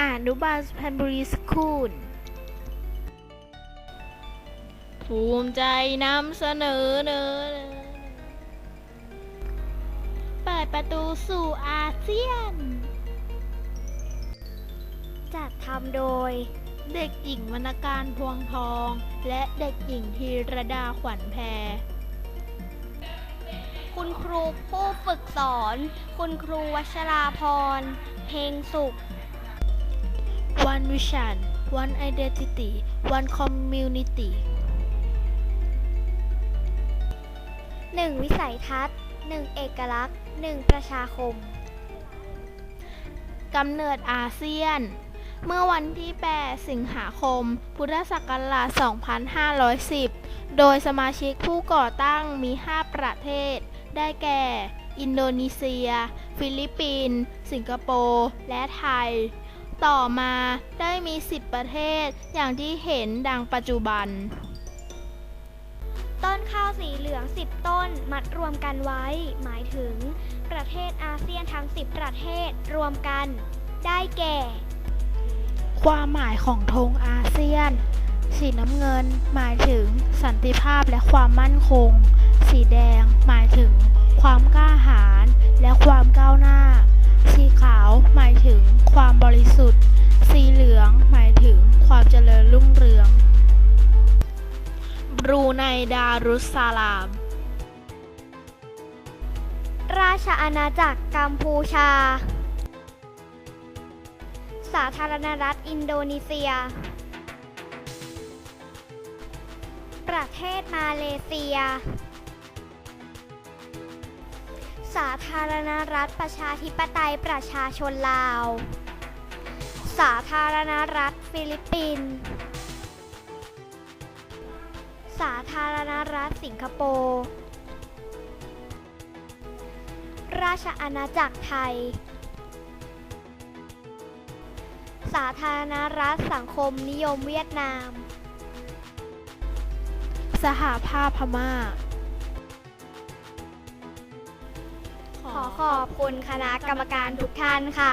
อนุบาลสุพรรณบุรีสคูล ภูมิใจนำเสนอเนอเนอเปิดประตูสู่อาเซียน จัดทำโดย เด็กหญิงวรรณการพวงทอง และเด็กหญิงธีรดาขวัญแพรคุณครูผู้ฝึกสอน คุณครูวัชราพร เพลงสุข One Vision One Identity One Community 1วิสัยทัศน์1เอกลักษณ์1ประชาคมกำเนิดอาเซียน เมื่อวันที่ 8 สิงหาคม พุทธศักราช 2510 โดยสมาชิกผู้ก่อตั้งมี 5 ประเทศ ได้แก่ อินโดนีเซีย ฟิลิปปินส์ สิงคโปร์ และไทย ต่อมาได้มี 10 ประเทศ อย่างที่เห็นดังปัจจุบัน ต้นข้าวสีเหลือง 10 ต้นมัดรวมกันไว้ หมายถึง ประเทศอาเซียนทั้ง 10 ประเทศรวมกัน ได้แก่ ความหมายของธงอาเซียน สีน้ำเงิน หมายถึงสันติภาพและความมั่นคง สีแดงหมายถึง ความบริสุทธิ์ สีเหลืองหมายถึงความเจริญรุ่งเรือง บรูไนดารุสซาลาม ราชอาณาจักรกัมพูชา สาธารณรัฐอินโดนีเซีย ประเทศมาเลเซีย สาธารณรัฐประชาธิปไตยประชาชนลาว สาธารณรัฐฟิลิปปินส์ สาธารณรัฐสิงคโปร์ ราชอาณาจักรไทย สาธารณรัฐสังคมนิยมเวียดนาม สหภาพพม่า ขอขอบคุณคณะกรรมการทุกท่านค่ะ